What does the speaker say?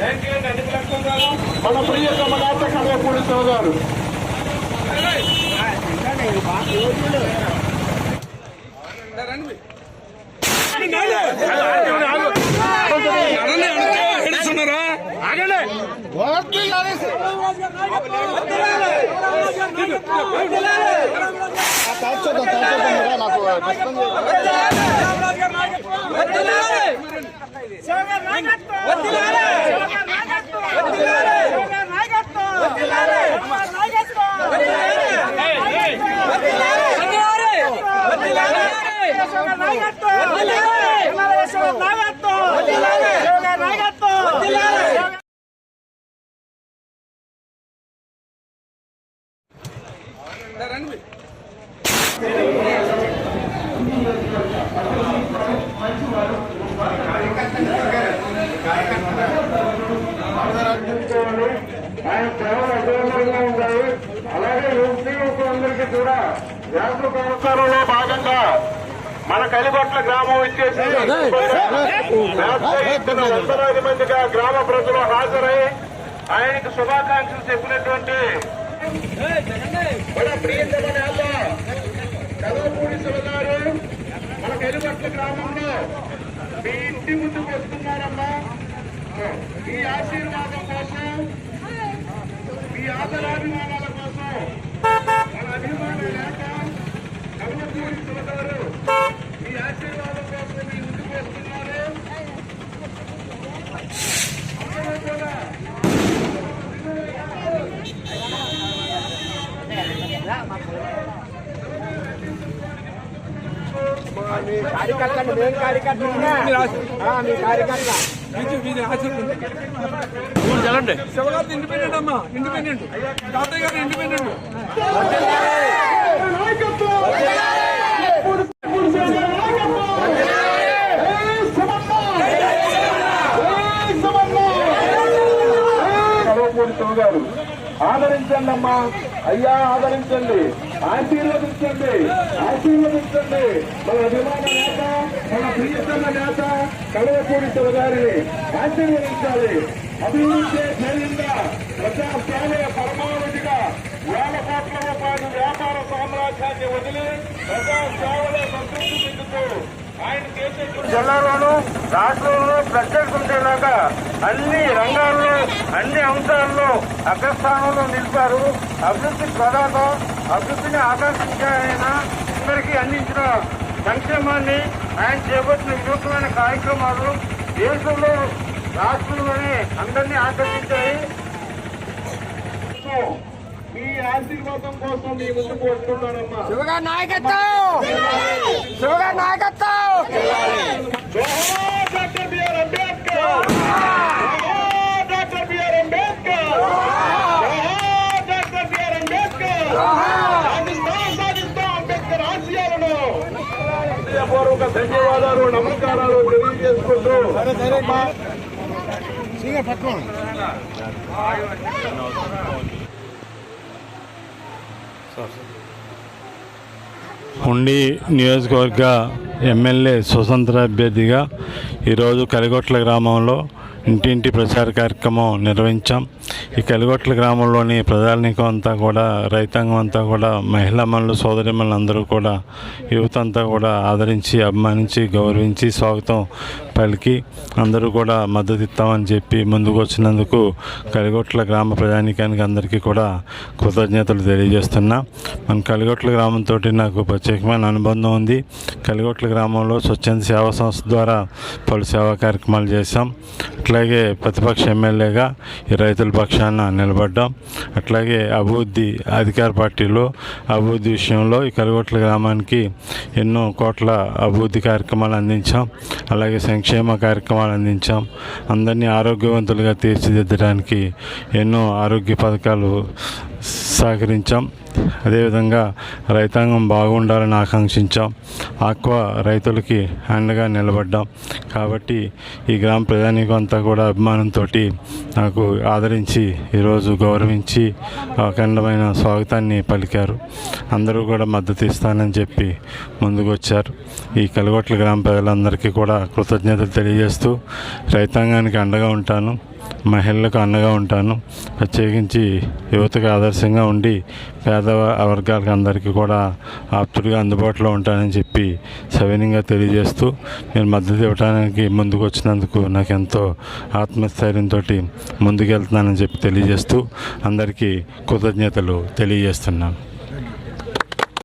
మన ప్రియతమ నేత కడవపూడి శివ గారు ఆయన సేవలు అలాగే యువతి యువకులందరికీ కూడా వ్యాపార సంస్కారంలో భాగంగా మన కలిగొట్ల గ్రామం వచ్చేసి ఇద్దరు వందలాది మందిగా గ్రామ ప్రజలు హాజరై ఆయనకు శుభాకాంక్షలు చెప్పినటువంటి మన ప్రియతమ నేత కలవపూడి మన కలిగొట్ల గ్రామంలో మీ ఇంటి ముందుకు వస్తున్నారమ్మా. మీ ఆశీర్వాదం కోసం మీ ఆదరాభిమానాల కోసం మన అభిమాన లేక కమలపూడి శివగారు మీ ఆశీర్వాదం కోసం మీ ముందుకు వస్తున్నారు అందరూ కూడా కార్యకర్తలు మేము కార్యకర్తలు మీ కార్యకర్త శివగారు ఇండిపెండెంట్ అమ్మా ఇండిపెండెంట్. తాతయ్య గారు ఆదరించండి అమ్మా. అయ్యా ఆదరించండి. ఆశీర్వదించండి. ఆశీర్వదించండి. మన అభిమాన నేత మన ప్రియతమ నేత కడవపూడి శివ గారిని ఆశీర్వదించాలి. అభివృద్ధి ధైర్యంగా ప్రజాస్వామ్య పరమావధిగా వేల కోట్ల రూపాయల వ్యాపార సామ్రాజ్యాన్ని వదిలి ప్రజాసేవలో సంతృప్తి చెందుతూ ఆయన చేసే జిల్లాలోను రాష్ట్రంలో ప్రత్యేకంగా అన్ని రంగాల్లో అన్ని అంశాల్లో అగ్రస్థానంలో నిలిపారు. అభివృద్ధి ప్రధాత అభివృద్ధిని ఆకర్షించాయన అందరికీ అందించిన సంక్షేమాన్ని ఆయన చేపట్టిన వినూత్నమైన కార్యక్రమాలు దేశంలో రాష్ట్రంలోనే అందరినీ ఆకర్షించాయి. మీ ఆశీర్వాదం కోసం మీ ముందుకు వస్తున్నానమ్మా శివగారి నాయకత్వం! నాయకత్వం! ధన్యవాదాలు నమస్కారాలు తెలియజేసుకుంటూ ఉండి నియోజకవర్గ ఎమ్మెల్యే స్వతంత్ర అభ్యర్థిగా ఈరోజు కలిగొట్ల గ్రామంలో ఇంటింటి ప్రచార కార్యక్రమం నిర్వహించాం. ఈ కలిగొట్ల గ్రామంలోని ప్రజానికం అంతా కూడా రైతాంగం అంతా కూడా మహిళామణులు సోదరిమణులు అందరూ కూడా యువత అంతా కూడా ఆదరించి అభిమానించి గౌరవించి స్వాగతం పలికి అందరూ కూడా మద్దతు ఇస్తామని చెప్పి ముందుకు వచ్చినందుకు కలిగొట్ల గ్రామ ప్రజానికానికి అందరికీ కూడా కృతజ్ఞతలు తెలియజేస్తున్నా. మన కలిగొట్ల గ్రామంతో నాకు ప్రత్యేకమైన అనుబంధం ఉంది. కలిగొట్ల గ్రామంలో స్వచ్ఛంద సేవా సంస్థ ద్వారా పలు సేవా కార్యక్రమాలు చేశాం. అట్లాగే ప్రతిపక్ష ఎమ్మెల్యేగా ఈ రైతుల పక్షాన నిలబడ్డాం. అట్లాగే అభివృద్ధి అధికార పార్టీలో అభివృద్ధి విషయంలో ఈ కలుగొట్ల గ్రామానికి ఎన్నో కోట్ల అభివృద్ధి కార్యక్రమాలు అందించాం. అలాగే సంక్షేమ కార్యక్రమాలు అందించాం. అందరినీ ఆరోగ్యవంతులుగా తీర్చిదిద్దడానికి ఎన్నో ఆరోగ్య పథకాలు సహకరించాం. అదేవిధంగా రైతాంగం బాగుండాలని ఆకాంక్షించాం. ఆక్వా రైతులకి అండగా నిలబడ్డాం. కాబట్టి ఈ గ్రామ ప్రధానికి అంతా కూడా అభిమానంతో నాకు ఆదరించి ఈరోజు గౌరవించి అఖండమైన స్వాగతాన్ని పలికారు. అందరూ కూడా మద్దతు ఇస్తానని చెప్పి ముందుకొచ్చారు. ఈ కలగొట్ల గ్రామ ప్రజలందరికీ కూడా కృతజ్ఞతలు తెలియజేస్తూ రైతాంగానికి అండగా ఉంటాను. మహిళలకు అండగా ఉంటాను. ప్రత్యేకించి యువతకు ఆదర్శంగా ఉండి పేద వర్గాలకు అందరికీ కూడా ఆప్తుడిగా అందుబాటులో ఉంటానని చెప్పి సవినీయంగా తెలియజేస్తూ మీరు మద్దతు ఇవ్వడానికి ముందుకు వచ్చినందుకు నాకు ఎంతో ఆత్మస్థైర్యంతో ముందుకెళ్తున్నానని చెప్పి తెలియజేస్తూ అందరికీ కృతజ్ఞతలు తెలియజేస్తున్నాను.